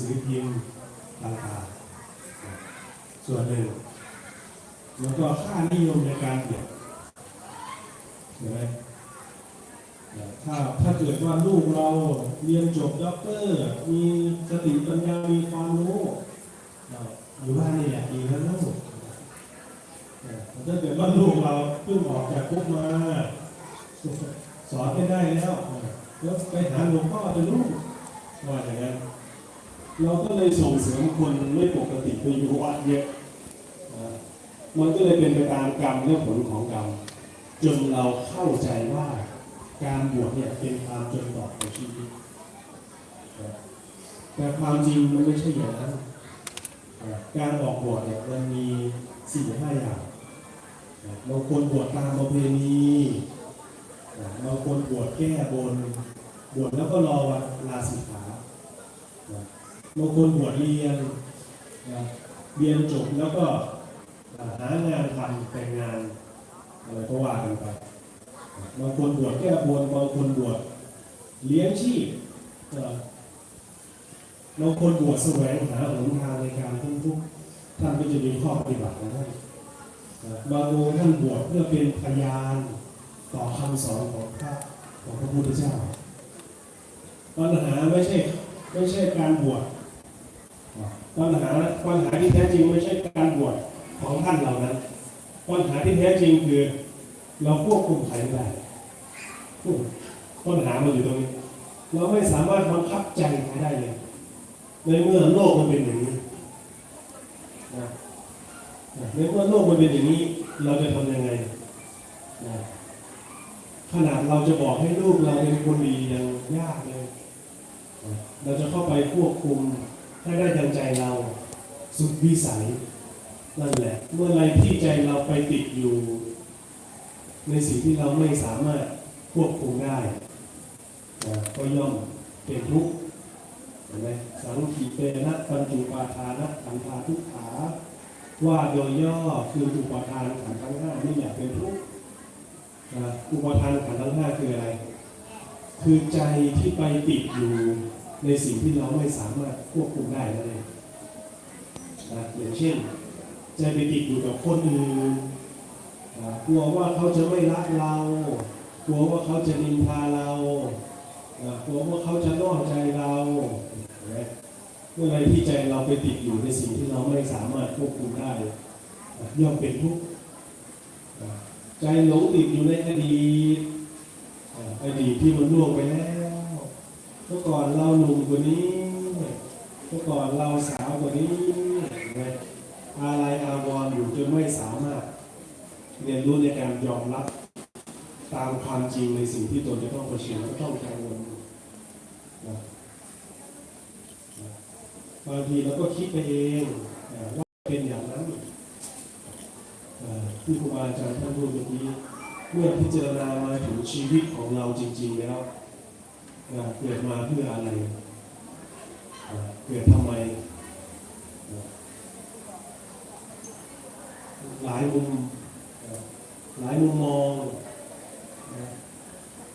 สือพิมพ์ต่างๆส่วนหนึ่งแล้วก็ค่านิยมในการเรียนเนไหมถ้าถ้าเกิดว่าลูกเราเรียนจบด็อกเตอร์ มีสติปัญญา มีความรู้อยู่บ้านนี่แหละดีแล้วลูกถ้าเกิดว่าลูกเราเพิ่งออกจากคุกมา สอนไม่ได้แล้วแล้วไปหาหลวงพ่อเป็นลูกว่าอย่างนั้น เราก็เลยส่งเสริมคนไม่ปกติไปอยู่วัดเยอะมันก็เลยเป็นไปตามกรรมและผลของกรรมจนเราเข้าใจว่าการบวชเนี่ยเป็นความจนดอกของชีวิตแต่ความจริงมันไม่ใช่อย่างนั้นการออกบวชเนี่ยมันมีสี่ห้าอย่างบางคนบวชตามประเพณีบางคนบวชแก้บนบวชแล้วก็รอวันลาสิกขา บางคนบวชเรียนเรียนจบแล้วก็หางานทำแต่งงานอะไรก็ว่ากันไปบางคนบวชแก้บนบางคนบวชเลี้ยงชีพบางคนบวชแสวงหาหนทางในการพ้นทุกท่านก็จะมีข้อปฏิบัติของท่านบางองค์ท่านบวชเพื่อเป็นพยานต่อคำสอนของพระของพระพุทธเจ้าปัญหาไม่ใช่ไม่ใช่การบวช ปัญหาปัญหาที่แท้จริงไม่ใช่การบวชของท่านเหล่านั้นปัญหาที่แท้จริงคือ เราควบคุมใครไม่ได้ปัญหามันอยู่ตรงนี้ เราไม่สามารถบังคับใจใครได้เลยในเมื่อโลกมันเป็นอย่างนี้นะในเมื่อโลกมันเป็นอย่างนี้ เราจะทำยังไงนะขนาดเราจะบอกให้ลูกเราเป็นคนดียังยากเลย เราจะเข้าไปควบคุม ให้ได้ดังใจเราสุดวิสัยนั่นแหละ เมื่อไรที่ใจเราไปติดอยู่ ในสิ่งที่เราไม่สามารถควบคุมได้นะก็ย่อมเป็นทุกข์เห็นไหมสังขีเตนะปัญจุปาทานะขันธาทุกขาว่าโดยย่อคืออุปาทานขันธ์ทั้งห้านี่อยากเป็นทุกข์อุปาทานขันธ์ทั้งห้าคืออะไร คือใจที่ไปติดอยู่ ในสิ่งที่เราไม่สามารถควบคุมได้นั่นเองนะอย่างเช่นใจไปติดอยู่กับคนอื่นนะกลัวว่าเขาจะไม่รักเรา กลัวว่าเขาจะนินทาเรานะกลัวว่าเขาจะนอกใจเราเมื่อไรที่ใจเราไปติดอยู่ในสิ่งที่เราไม่สามารถควบคุมได้นะย่อมเป็นทุกข์ใจหลงติดอยู่ในอดีตอดีตที่มันล่วงไปแล้ว เมื่อก่อนเราหนุ่มกว่านี้ เมื่อก่อนเราสาวกว่านี้อะไรอาวรณ์อยู่จนไม่สามารถเรียนรู้ในการยอมรับตามความจริงในสิ่งที่ตนจะต้องเผชิญและต้องกังวลนะบางทีเราก็คิดไปเองว่าเป็นอย่างนั้นที่ครูบาอาจารย์ท่านพูดเมื่อกี้เมื่อพิจารณามาถึงชีวิตของเราจริง ๆ แล้ว เกิดมาเพื่ออะไรเกิดทำไม หลายมุมหลายมุมมอง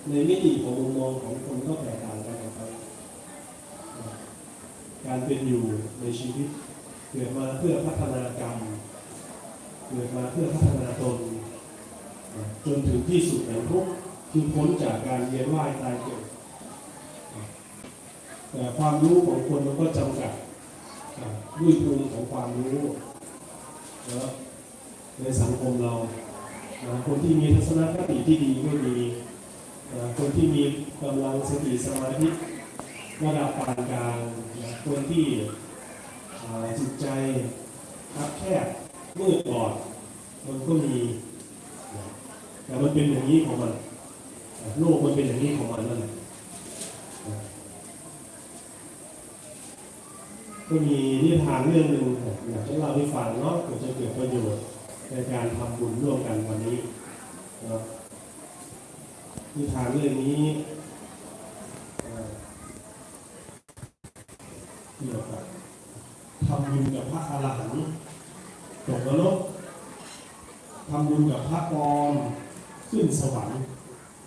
ในมิติของมุมมองของคนก็แตกต่างกันออกไปการเป็นอยู่ในชีวิต เกิดมาเพื่อพัฒนากรรม เกิดมาเพื่อพัฒนาตน จนถึงที่สุดแห่งทุกคือพ้นจากการเวียนว่ายตายเกิด แต่ความรู้ของคนมันก็จำกัดด้วยภูมิของความรู้นะในสังคมเรานะคนที่มีทัศนคติที่ดีก็มีนะคนที่มีกำลังสติสมาธิระดับปานกลางนะคนที่จิตใจคับแคบมืดบอดมันก็มีแต่มันเป็นอย่างนี้ของมัน โลกมันเป็นอย่างนี้ของมันนั่นแหละ ก็มีนิทานเรื่องหนึ่งอยากจะเล่าให้ฟังเนาะเพื่อจะเกิดประโยชน์ในการทำบุญร่วมกันวันนี้นะนิทานเรื่องนี้เกี่ยวกับทำบุญกับพระอรหันต์ตกนรกทำบุญกับพระปอมขึ้นสวรรค์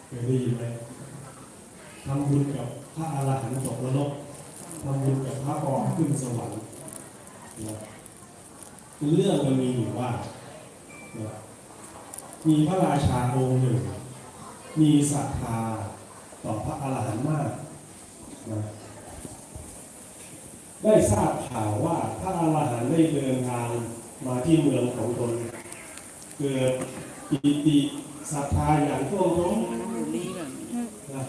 เคยได้ยินไหมทำบุญกับพระอรหันต์ตกนรก ทำบุญกับพระปอง ขึ้นสวรรค์นะเรื่องมันมีอยู่ว่านะมีพระราชาองค์หนึ่ง มีศรัทธาต่อพระอรหันต์มากนะได้ทราบข่าวว่าพระอรหันต์ได้เดินทางมาที่เมืองของตนเกิดปิติศรัทธาอย่างท่วมท้น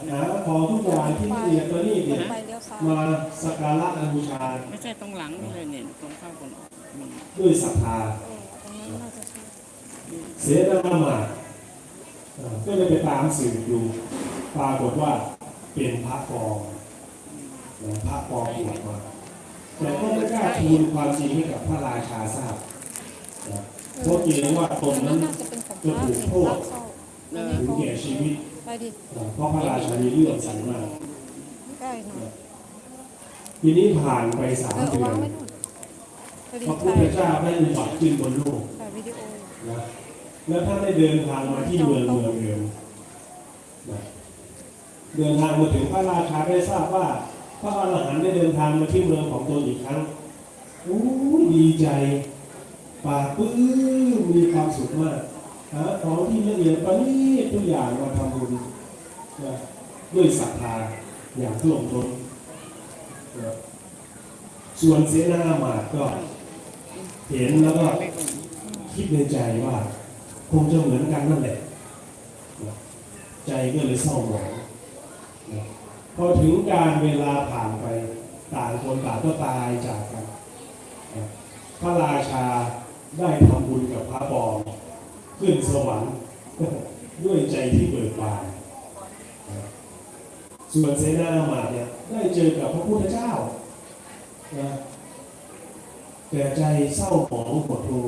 นะหาของทุกอย่างที่ละเอียดประณีตเนี่ยไปเลี้ยวซ้ายมาสักการะบูชาไม่ใช่ตรงหลังนี่เลยเนี่ยตรงเข้าคนออกมีด้วยศรัทธาเออตรงนั้นน่าจะใช่เสนามาตรเอ่อก็เลยไปตามสืบดูปรากฏว่าเป็นพระปลอมนะพระปลอมบวชมาแต่ก็ไม่กล้าทูลความจริงให้กับพระราชาทราบนะเพราะเกรงว่าตนนั้นน่าจะเป็นของพระสิงห์รักเข้าอันนี้ ถึงเขาแก่ชีวิตไปดินะเพราะพระราชามีเรื่องใสมากใกล้หน่อยทีนี้ผ่านไปสามเออเอาเดือวางนไว้นู่นไปดิพระพุทถ่าธยเจ้าได้อุบัติขึ้นบนโลกถ่ายวิดีโอนะแล้วท่านได้เดินทางมาที่เมืองเมืองเดิมนะเดินทางมาถึงพระราชาได้ทราบว่า พระอรหันต์ได้เดินทางมาที่เมืองของตนอีกครั้งโอ้ยดีใจปลาปลื้มมีความสุขมาก หาของที่ละเอียดประณีตทุกอย่างมาทำบุญด้วยศรัทธาอย่างท่วมท้นส่วนเสนามาตย์ก็ เห็นแล้วก็คิดในใจว่า คงจะเหมือนกันนั่นแหละใจก็เลยเศร้าหมองพอถึงการเวลาผ่านไปต่างคนต่างก็ตายจากกันพระราชาได้ทำบุญกับพระบอม ขึ้นสวรรค์ด้วยใจที่เบิกบานส่วนเสนาละมาตย์เนี่ยได้เจอกับพระพุทธเจ้านะแต่ใจเศร้าหมองหดหู่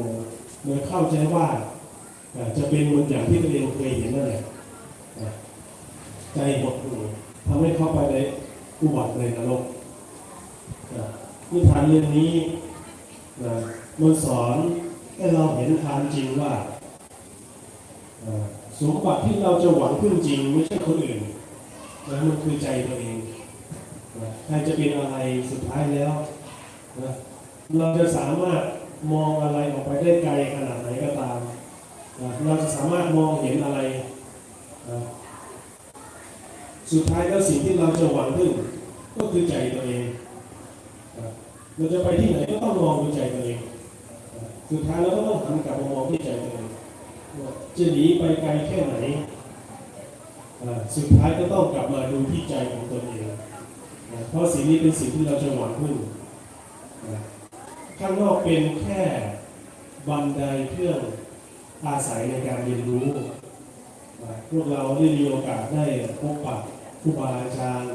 โดยเข้าใจว่าจะเป็นเหมือนอย่างที่ตัวเองเคยเห็นนั่นแหละใจหดหู่ทำให้เข้าไปในอุบัติในนรกนิทานเรื่องนี้มันสอนให้เราเห็นความจริงว่า สมบัติที่เราจะหวังพึ่งจริงไม่ใช่คนอื่นนะมันคือใจตัวเองนะใครจะเป็นอะไรสุดท้ายแล้วนะเราจะสามารถมองอะไรออกไปได้ไกลขนาดไหนก็ตามนะเราจะสามารถมองเห็นอะไรนะสุดท้ายแล้วสิ่งที่เราจะหวังพึ่งก็คือใจตัวเองนะเราจะไปที่ไหนก็ต้องมองดูใจตัวเองนะสุดท้ายเราก็ต้องหันกลับมามองที่ใจตัวเอง จะหนีไปไกลแค่ไหน สุดท้ายก็ต้องกลับมาดูที่ใจของตนเอง เพราะสิ่งนี้เป็นสิ่งที่เราจะหวังพึ่งข้างนอกเป็นแค่บันไดเครื่องอาศัยในการเรียนรู้ พวกเราได้มีโอกาสได้พบปะครูบาอาจารย์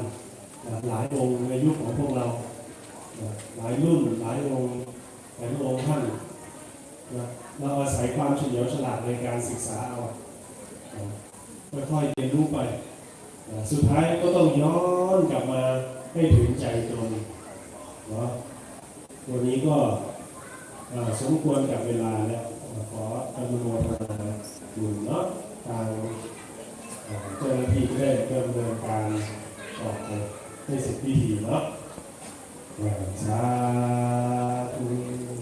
นหลายองค์ในยุคของพวกเรา หลายรุ่นหลายองค์หลายองค์ท่านนะเราอา ศัยความเฉลียวฉลาดในการศึกษาเอาค่อยๆเรียนรู้ไป สุดท้ายก็ต้องย้อนกลับมาให้ถึงใจตนเนาะวันนี้ก็สมควรกับเวลาแล้วขออนุโมทนาบุญเนาะทางเจ้าหน้าที่ได้ดำเนินการออกไปให้เสร็จพิธีเนาะสาธุ